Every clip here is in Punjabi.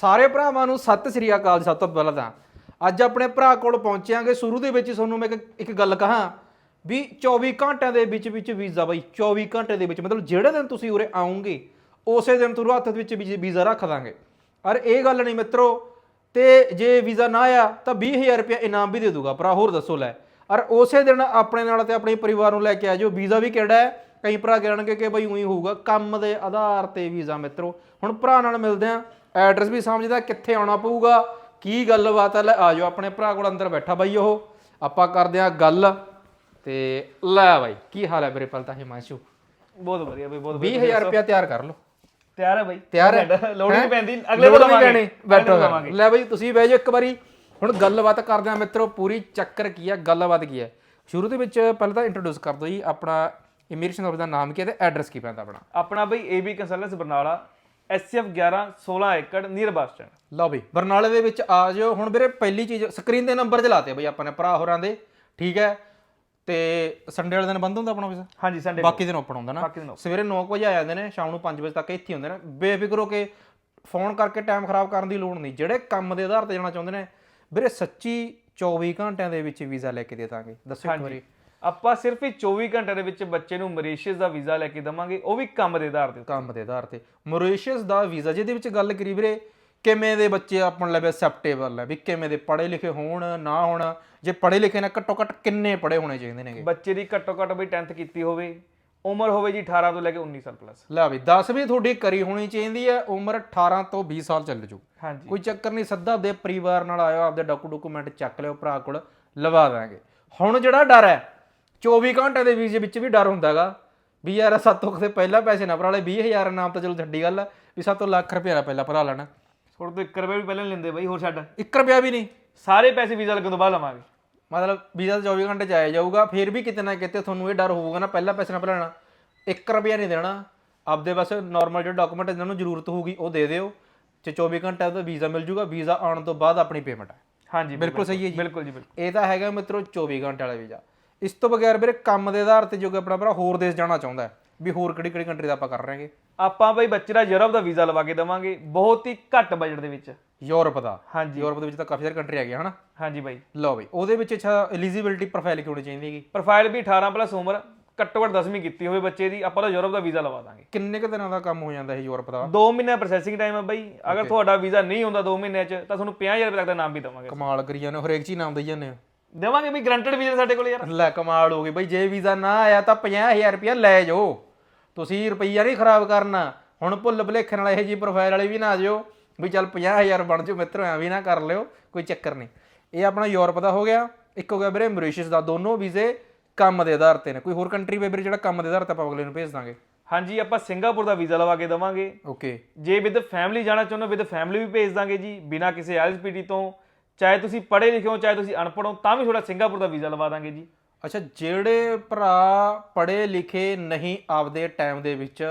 ਸਾਰੇ ਭਰਾਵਾਂ ਨੂੰ ਸਤਿ ਸ੍ਰੀ ਅਕਾਲ ਸਭ ਤੋਂ ਪਹਿਲਾਂ ਤਾਂ। ਅੱਜ ਆਪਣੇ ਭਰਾ ਕੋਲ ਪਹੁੰਚਿਆਂਗੇ। ਸ਼ੁਰੂ ਦੇ ਵਿੱਚ ਤੁਹਾਨੂੰ ਮੈਂ ਇੱਕ ਇੱਕ ਗੱਲ ਕਹਾਂ ਵੀ 24 ਘੰਟਿਆਂ ਦੇ ਵਿੱਚ ਵਿੱਚ ਵੀਜ਼ਾ ਬਾਈ 24 ਘੰਟੇ ਦੇ ਵਿੱਚ। ਮਤਲਬ ਜਿਹੜੇ ਦਿਨ ਤੁਸੀਂ ਉਰੇ ਆਉਂਗੇ, ਉਸੇ ਦਿਨ ਤੁਹਾਨੂੰ ਹੱਥ ਵਿੱਚ ਵੀ ਵੀਜ਼ਾ ਰੱਖ ਦਾਂਗੇ। ਔਰ ਇਹ ਗੱਲ ਨਹੀਂ ਮਿੱਤਰੋ, ਤੇ ਜੇ ਵੀਜ਼ਾ ਨਾ ਆਇਆ ਤਾਂ 20000 ਰੁਪਏ ਇਨਾਮ ਵੀ ਦੇ ਦੂਗਾ। ਭਰਾ, ਹੋਰ ਦੱਸੋ ਲੈ। ਔਰ ਉਸੇ ਦਿਨ ਆਪਣੇ ਨਾਲ ਤੇ ਆਪਣੇ ਪਰਿਵਾਰ ਨੂੰ ਲੈ ਕੇ ਆ ਆਜੋ। ਵੀਜ਼ਾ ਵੀ ਕਿਹੜਾ ਹੈ? ਕਈ ਭਰਾ ਕਹਿਣਗੇ ਕਿ ਬਈ ਉਹੀ ਹੋਊਗਾ। ਕੰਮ ਦੇ ਆਧਾਰ ਤੇ ਵੀਜ਼ਾ ਮਿੱਤਰੋ। ਹੁਣ ਭਰਾ ਨਾਲ ਮਿਲਦੇ ਆ। ਐਡਰੈਸ ਵੀ ਸਮਝਦਾ ਕਿੱਥੇ ਆਉਣਾ ਪਊਗਾ ਕੀ ਗੱਲਬਾਤ ਹੈ ਲੈ ਆਜੋ ਆਪਣੇ ਭਰਾ ਕੋਲ ਅੰਦਰ ਬੈਠਾ ਬਾਈ ਉਹ। ਆਪਾਂ ਕਰਦੇ ਆ ਗੱਲ। ਤੇ ਲੈ ਬਾਈ ਕੀ ਹਾਲ ਹੈ ਮੇਰੇ ਪਲ ਤਾਂ ਹਿਮਾਂਸ਼ੂ? ਬਹੁਤ ਵਧੀਆ ਬਈ ਬਹੁਤ ਵਧੀਆ। 20000 ਰੁਪਏ ਤਿਆਰ ਕਰ ਲਓ। ਤਿਆਰ ਹੈ ਬਈ। ਤਿਆਰ ਹੈ? ਲੋੜ? ਨਹੀਂ ਪੈਂਦੀ ਅਗਲੇ ਵਾਰ ਲਵਾਂਗੇ ਬੈਠੋ। ਲੈ ਬਈ ਤੁਸੀਂ ਬਹਿ ਜਾਓ ਇੱਕ ਵਾਰੀ। ਹੁਣ ਗੱਲਬਾਤ ਕਰਦੇ ਆ ਮਿੱਤਰੋ ਪੂਰੀ ਚੱਕਰ ਕੀ ਹੈ ਗੱਲਬਾਤ ਕੀ ਹੈ। ਸ਼ੁਰੂ ਦੇ ਵਿੱਚ ਪਹਿਲਾਂ ਤਾਂ ਇੰਟਰੋਡਿਊਸ ਕਰ ਦਿਓ ਜੀ ਆਪਣਾ ਇਮੀਗ੍ਰੇਸ਼ਨ ਆਫਿਸ ਦਾ ਨਾਮ ਕੀ ਹੈ ਤੇ ਐਡਰੈਸ ਕੀ ਪੈਂਦਾ ਆਪਣਾ? ਆਪਣਾ ਬਈ ਏਬੀ ਕੰਸਲਟੈਂਸ ਬਰਨਾਲਾ ਐਸਐਫ 11 16 ਏਕੜ ਨੀਅਰ ਬੱਸ ਸਟੈਂਡ ਲਓ ਬਈ ਬਰਨਾਲੇ ਦੇ ਵਿੱਚ ਆ ਜਾਓ। ਹੁਣ ਵੀਰੇ ਪਹਿਲੀ ਚੀਜ਼ ਸਕਰੀਨ ਦੇ ਨੰਬਰ ਚਲਾਤੇ ਬਈ ਆਪਾਂ ਨੇ ਭਰਾ ਹੋਰਾਂ ਦੇ। ਠੀਕ ਹੈ? ਤੇ ਸੰਡੇ ਵਾਲੇ ਦਿਨ ਬੰਦ ਹੁੰਦਾ ਆਪਣਾ ਆਫਿਸ ਹਾਂਜੀ ਸੰਡੇ ਬਾਕੀ ਦਿਨ। ਓਪਨ ਹੁੰਦਾ ਨਾ। ਬਾਕੀ ਦਿਨ ਸਵੇਰੇ 9 ਵਜੇ ਆ ਜਾਂਦੇ ਨੇ ਸ਼ਾਮ ਨੂੰ 5 ਵਜੇ ਤੱਕ ਇੱਥੇ ਹੁੰਦੇ ਨੇ। ਬੇਫਿਕਰ ਹੋ ਕੇ ਫੋਨ ਕਰਕੇ ਟਾਈਮ ਖਰਾਬ ਕਰਨ ਦੀ ਲੋੜ ਨਹੀਂ। ਜਿਹੜੇ ਕੰਮ ਦੇ ਆਧਾਰ ਤੇ ਜਾਣਾ ਚਾਹੁੰਦੇ ਨੇ ਵੀਰੇ ਸੱਚੀ 24 ਘੰਟਿਆਂ ਦੇ ਵਿੱਚ ਵੀਜ਼ਾ ਲੈ ਕੇ ਦੇ ਦਾਂਗੇ। ਦੱਸੋ ਇੱਕ ਵਾਰੀ। ਆਪਾਂ ਸਿਰਫ ਹੀ 24 ਘੰਟੇ ਦੇ ਵਿੱਚ ਬੱਚੇ ਨੂੰ ਮਰੀਸ਼ੀਅਸ ਦਾ ਵੀਜ਼ਾ ਲੈ ਕੇ ਦਵਾਂਗੇ ਉਹ ਵੀ ਕੰਮ ਦੇ ਆਧਾਰ ਤੇ। ਕੰਮ ਦੇ ਆਧਾਰ ਤੇ। ਮੋਰੀਸ਼ੀਅਸ ਦਾ ਵੀਜ਼ਾ ਜਿਹਦੇ ਵਿੱਚ ਗੱਲ ਕਰੀ ਵੀਰੇ ਕਿਵੇਂ ਦੇ ਬੱਚੇ ਆਪਣ ਲਵੇ ਅਸੈਪਟੇਬਲ ਹੈ ਵੀ ਕਿਵੇਂ ਦੇ ਪੜ੍ਹੇ ਲਿਖੇ ਹੋਣ ਨਾ ਹੋਣ ਜੇ ਪੜ੍ਹੇ ਲਿਖੇ ਨੇ ਘੱਟੋ ਘੱਟ ਕਿੰਨੇ ਪੜ੍ਹੇ ਹੋਣੇ ਚਾਹੀਦੇ ਨੇਗੇ? ਬੱਚੇ ਦੀ ਘੱਟੋ ਘੱਟ ਬਈ 10th ਕੀਤੀ ਹੋਵੇ ਉਮਰ ਹੋਵੇ ਜੀ 18 ਤੋਂ ਲੈ ਕੇ 19 ਸਾਲ ਪਲੱਸ ਲੈ ਵੀ 10ਵੀਂ ਤੁਹਾਡੀ ਕਰੀ ਹੋਣੀ ਚਾਹੀਦੀ ਹੈ ਉਮਰ 18 ਤੋਂ 20 ਸਾਲ ਚੱਲ ਜੂ ਹਾਂਜੀ। ਕੋਈ ਚੱਕਰ ਨਹੀਂ ਸੱਦਾ ਆਪਦੇ ਪਰਿਵਾਰ ਨਾਲ ਆਇਓ ਆਪਦੇ ਡਾਕੂ ਡਾਕੂਮੈਂਟ ਚੱਕ ਲਿਓ ਭਰਾ ਕੋਲ ਲਵਾ ਦਾਂਗੇ। ਹੁਣ ਜਿਹੜਾ ਡਰ ਹੈ 24 ਘੰਟੇ ਦੇ ਵੀਜ਼ੇ ਵਿੱਚ ਵੀ ਡਰ ਹੁੰਦਾਗਾ ਵੀ ਯਾਰ ਸਾਤੋਂ ਕਿਤੇ ਪਹਿਲਾਂ ਪੈਸੇ ਨਾ ਭਰਾ ਲੈ 20000 ਨਾਮ ਤਾਂ ਚਲੋ ਛੱਡੀ ਗੱਲ ਆ, ਵੀ ਸਾਤੋਂ ਲੱਖ ਰੁਪਏ ਦਾ ਪਹਿਲਾਂ ਭਰਾ ਲੈਣਾ। ਥੋੜੇ ਤੋਂ 1 ਰੁਪਏ ਵੀ ਪਹਿਲਾਂ ਨੀ ਲੈਂਦੇ ਬਈ ਹੋਰ ਛੱਡ। 1 ਰੁਪਿਆ ਵੀ ਨਹੀਂ। ਸਾਰੇ ਪੈਸੇ ਵੀਜ਼ਾ ਲੱਗਣ ਤੋਂ ਬਾਅਦ ਲਵਾਂਗੇ। ਮਤਲਬ ਵੀਜ਼ਾ ਤਾਂ 24 ਘੰਟੇ ਚ ਆਇਆ ਜਾਊਗਾ ਫਿਰ ਵੀ ਕਿਤੇ ਨਾ ਕਿਤੇ ਤੁਹਾਨੂੰ ਇਹ ਡਰ ਹੋਊਗਾ ਨਾ ਪਹਿਲਾਂ ਪੈਸੇ ਨਾ ਭਰਾਣਾ 1 ਰੁਪਿਆ ਨਹੀਂ ਦੇਣਾ। ਆਪਦੇ ਬਸ ਨਾਰਮਲ ਜਿਹੜੇ ਡਾਕੂਮੈਂਟ ਇਹਨਾਂ ਨੂੰ ਜ਼ਰੂਰਤ ਹੋਊਗੀ ਉਹ ਦੇ ਦਿਓ। ਤੇ 24 ਘੰਟੇ ਦਾ ਵੀਜ਼ਾ ਮਿਲ ਜੂਗਾ ਵੀਜ਼ਾ ਆਉਣ ਤੋਂ ਬਾਅਦ ਆਪਣੀ ਪੇਮੈਂਟ ਹੈ ਹਾਂਜੀ ਬਿਲਕੁਲ ਸਹੀ ਹੈ ਜੀ। ਬਿਲਕੁਲ ਜੀ ਬਿਲਕੁਲ। ਇਹ ਤਾਂ ਹੈਗਾ ਮਿੱਤਰੋ 24 ਘੰਟੇ ਵਾਲਾ ਵੀਜ਼ਾ। ਇਸ ਤੋਂ ਬਗੈਰ ਵੀਰੇ ਕੰਮ ਦੇ ਆਧਾਰ ਤੇ ਜੋ ਕਿ ਆਪਣਾ ਭਰਾ ਹੋਰ ਦੇਸ਼ ਜਾਣਾ ਚਾਹੁੰਦਾ ਹੈ ਵੀ ਹੋਰ ਕਿਹੜੀ ਕਿਹੜੀ ਕੰਟਰੀ ਦਾ ਆਪਾਂ ਕਰ ਰਹੇ ਹਾਂਗੇ। ਆਪਾਂ ਬਈ ਬੱਚੇ ਦਾ ਯੂਰਪ ਦਾ ਵੀਜ਼ਾ ਲਵਾ ਕੇ ਦਵਾਂਗੇ ਬਹੁਤ ਹੀ ਘੱਟ ਬਜਟ ਦੇ ਵਿੱਚ। ਯੂਰਪ ਦਾ? ਹਾਂਜੀ। ਯੂਰਪ ਦੇ ਵਿੱਚ ਤਾਂ ਕਾਫੀ ਸਾਰੇ ਕੰਟਰੀ ਹੈਗੇ ਹਨਾ? ਹਾਂਜੀ ਬਾਈ। ਲਓ ਬਈ ਉਹਦੇ ਵਿੱਚ ਅੱਛਾ ਐਲੀਜੀਬਿਲਟੀ ਪ੍ਰੋਫਾਈਲ ਕੀ ਹੋਣੀ ਚਾਹੀਦੀ ਹੈਗੀ? ਪ੍ਰੋਫਾਈਲ ਵੀ 18 ਪਲੱਸ ਉਮਰ ਘੱਟੋ ਘੱਟ 10ਵੀਂ ਕੀਤੀ ਹੋਵੇ ਬੱਚੇ ਦੀ ਆਪਾਂ ਤਾਂ ਯੂਰਪ ਦਾ ਵੀਜ਼ਾ ਲਵਾ ਦਾਂਗੇ। ਕਿੰਨੇ ਕੁ ਦਿਨਾਂ ਦਾ ਕੰਮ ਹੋ ਜਾਂਦਾ ਇਹ ਯੂਰਪ ਦਾ? 2 ਮਹੀਨੇ ਪ੍ਰੋਸੈਸਿੰਗ ਟਾਈਮ ਹੈ ਬਾਈ। ਅਗਰ ਤੁਹਾਡਾ ਵੀਜ਼ਾ ਨਹੀਂ ਹੁੰਦਾ 2 ਮਹੀਨਿਆਂ 'ਚ ਤਾਂ ਤੁਹਾਨੂੰ 50000 ਰੁਪਏ ਤੱਕ ਦਾ ਨਾਮ ਵੀ ਦਵਾਂਗੇ ਕਮਾਲ ਕਰੀ ਜਾਂਦੇ ਹੋ, ਹਰੇਕ ਚੀਜ਼ ਨਾਮ ਦੇਈ ਜਾਂਦੇ ਹੋ। ਦੇਵਾਂਗੇ ਬਈ ਗਰੰਟਡ ਵੀਜ਼ਾ ਸਾਡੇ ਕੋਲ ਯਾਰ। ਲੈ ਕਮਾਲ ਹੋ ਗਈ ਬਈ ਜੇ ਵੀਜ਼ਾ ਨਾ ਆਇਆ ਤਾਂ 50000 ਰੁਪਇਆ ਲੈ ਜਾਓ। ਤੁਸੀਂ ਰੁਪਈਆ ਨਹੀਂ ਖਰਾਬ ਕਰਨਾ। ਹੁਣ ਭੁੱਲ ਭੁਲੇਖੇ ਨਾਲ ਇਹ ਜੀ ਪ੍ਰੋਫਾਈਲ ਵਾਲੇ ਵੀ ਨਾ ਆ ਜਿਓ। ਵੀ ਚੱਲ 50000 ਬਣ ਜਾਓ ਮਿੱਤਰੋ ਐ ਵੀ ਨਾ ਕਰ ਲਿਓ ਕੋਈ ਚੱਕਰ ਨਹੀਂ। ਇਹ ਆਪਣਾ ਯੂਰਪ ਦਾ ਹੋ ਗਿਆ। ਇੱਕ ਹੋ ਗਿਆ ਵੀਰੇ ਮੌਰੀਸ਼ੀਅਸ ਦਾ। ਦੋਨੋਂ ਵੀਜ਼ੇ ਕੰਮ ਦੇ ਆਧਾਰ ਤੇ ਨੇ। ਕੋਈ ਹੋਰ ਕੰਟਰੀ ਵੀਰੇ ਜਿਹੜਾ ਕੰਮ ਦੇ ਆਧਾਰ ਤੇ ਆਪਾਂ ਅਗਲੇ ਨੂੰ ਭੇਜ ਦਾਂਗੇ? ਹਾਂਜੀ ਆਪਾਂ ਸਿੰਗਾਪੁਰ ਦਾ ਵੀਜ਼ਾ ਲਵਾ ਕੇ ਦਵਾਂਗੇ। ਓਕੇ ਜੇ ਵਿਦ ਫੈਮਿਲੀ ਜਾਣਾ ਚਾਹੁੰਦੇ ਵਿਦ ਫੈਮਿਲੀ ਵੀ ਭੇਜ ਦਾਂਗੇ ਜੀ ਬਿਨਾ ਕਿਸੇ ਐਲਐਸਪੀਟੀ ਤੋਂ। ਚਾਹੇ ਤੁਸੀਂ ਪੜ੍ਹੇ ਲਿਖੇ ਹੋ ਚਾਹੇ ਤੁਸੀਂ ਅਨਪੜ੍ਹ ਹੋ ਤਾਂ ਵੀ ਤੁਹਾਡਾ ਸਿੰਗਾਪੁਰ ਦਾ ਵੀਜ਼ਾ ਲਵਾ ਦਾਂਗੇ ਜੀ। ਅੱਛਾ ਜਿਹੜੇ ਭਰਾ ਪੜ੍ਹੇ ਲਿਖੇ ਨਹੀਂ ਆਪਦੇ ਟਾਈਮ ਦੇ ਵਿੱਚ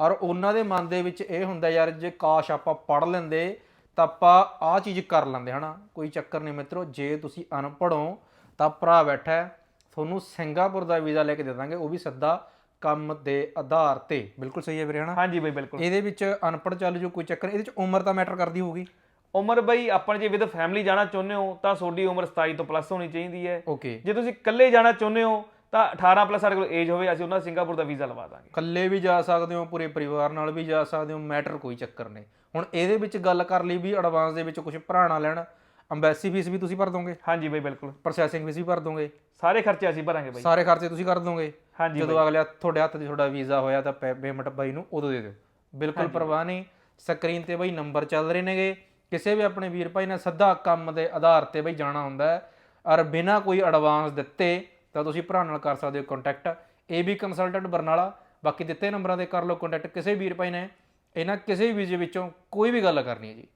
ਔਰ ਉਹਨਾਂ ਦੇ ਮਨ ਦੇ ਵਿੱਚ ਇਹ ਹੁੰਦਾ ਯਾਰ ਜੇ ਕਾਸ਼ ਆਪਾਂ ਪੜ੍ਹ ਲੈਂਦੇ ਤਾਂ ਆਪਾਂ ਆਹ ਚੀਜ਼ ਕਰ ਲੈਂਦੇ ਹਨਾ? ਕੋਈ ਚੱਕਰ ਨਹੀਂ ਮਿੱਤਰੋ ਜੇ ਤੁਸੀਂ ਅਨਪੜ੍ਹ ਹੋ ਤਾਂ ਭਰਾ ਬੈਠਾ ਤੁਹਾਨੂੰ ਸਿੰਗਾਪੁਰ ਦਾ ਵੀਜ਼ਾ ਲੈ ਕੇ ਦੇ ਦਾਂਗੇ ਉਹ ਵੀ ਸਿੱਧਾ ਕੰਮ ਦੇ ਆਧਾਰ ਤੇ। ਬਿਲਕੁਲ ਸਹੀ ਹੈ ਵੀਰੇ ਹਨਾ? ਹਾਂਜੀ ਬਈ ਬਿਲਕੁਲ। ਇਹਦੇ ਵਿੱਚ ਅਨਪੜ੍ਹ ਚੱਲ ਜੋ ਕੋਈ ਚੱਕਰ ਇਹਦੇ ਵਿੱਚ ਉਮਰ ਤਾਂ ਮੈਟਰ ਕਰਦੀ ਹੋਊਗੀ। ਉਮਰ ਬਈ ਆਪਾਂ ਜੇ ਵਿਦ ਫੈਮਿਲੀ ਜਾਣਾ ਚਾਹੁੰਦੇ ਹੋ ਤਾਂ ਤੁਹਾਡੀ ਉਮਰ 27 ਤੋਂ ਪਲੱਸ ਹੋਣੀ ਚਾਹੀਦੀ ਹੈ। ਓਕੇ ਜੇ ਤੁਸੀਂ ਇਕੱਲੇ ਜਾਣਾ ਚਾਹੁੰਦੇ ਹੋ ਤਾਂ 18 ਪਲੱਸ ਸਾਡੇ ਕੋਲ ਏਜ ਹੋਵੇ ਅਸੀਂ ਉਹਨਾਂ ਦਾ ਸਿੰਗਾਪੁਰ ਦਾ ਵੀਜ਼ਾ ਲਵਾ ਦਾਂਗੇ। ਇਕੱਲੇ ਵੀ ਜਾ ਸਕਦੇ ਹੋ ਪੂਰੇ ਪਰਿਵਾਰ ਨਾਲ ਵੀ ਜਾ ਸਕਦੇ ਹੋ ਮੈਟਰ ਕੋਈ ਚੱਕਰ ਨਹੀਂ। ਹੁਣ ਇਹਦੇ ਵਿੱਚ ਗੱਲ ਕਰ ਲਈ ਵੀ ਐਡਵਾਂਸ ਦੇ ਵਿੱਚ ਕੁਝ ਭਰਾਣਾ ਲੈਣ ਅੰਬੈਸੀ ਫੀਸ ਵੀ ਤੁਸੀਂ ਭਰ ਦੋਗੇ? ਹਾਂਜੀ ਬਈ ਬਿਲਕੁਲ। ਪ੍ਰੋਸੈਸਿੰਗ ਫੀਸ ਵੀ ਭਰ ਦੋਗੇ? ਸਾਰੇ ਖਰਚੇ ਅਸੀਂ ਭਰਾਂਗੇ ਬਈ। ਸਾਰੇ ਖਰਚੇ ਤੁਸੀਂ ਕਰ ਦੋਗੇ? ਹਾਂਜੀ ਜਦੋਂ ਅਗਲੇ ਤੁਹਾਡੇ ਹੱਥ 'ਤੇ ਤੁਹਾਡਾ ਵੀਜ਼ਾ ਹੋਇਆ ਤਾਂ ਪੇਮੈਂਟ ਬਾਈ ਨੂੰ ਉਦੋਂ ਦੇ ਦਿਓ। ਬਿਲਕੁਲ ਪਰਵਾਹ ਨਹੀਂ। ਸਕਰੀਨ ਤੇ ਬਾਈ ਨੰਬਰ ਚੱਲ ਰਹੇ ਨੇਗੇ। ਕਿਸੇ ਵੀ ਆਪਣੇ ਵੀਰ ਭਾਈ ਨੇ ਸਿੱਧਾ ਕੰਮ ਦੇ ਆਧਾਰ ਤੇ ਬਾਈ ਜਾਣਾ ਹੁੰਦਾ ਹੈ ਔਰ ਬਿਨਾ ਕੋਈ ਐਡਵਾਂਸ ਦਿੱਤੇ ਤਾਂ ਤੁਸੀਂ ਭਰਾ ਨਾਲ ਕਰ ਸਕਦੇ ਹੋ ਕੰਟੈਕਟ ਏਬੀ ਕੰਸਲਟੈਂਟ ਬਰਨਾਲਾ, ਬਾਕੀ ਦਿੱਤੇ ਨੰਬਰਾਂ ਤੇ ਕਰ ਲਓ ਕੰਟੈਕਟ ਕਿਸੇ ਵੀਰ ਭਾਈ ਨੇ, ਇਹਨਾਂ ਕਿਸੇ ਵੀ ਵੀਜ਼ੇ ਵਿੱਚੋਂ ਕੋਈ ਵੀ ਗੱਲ ਕਰਨੀ ਹੈ ਜੀ।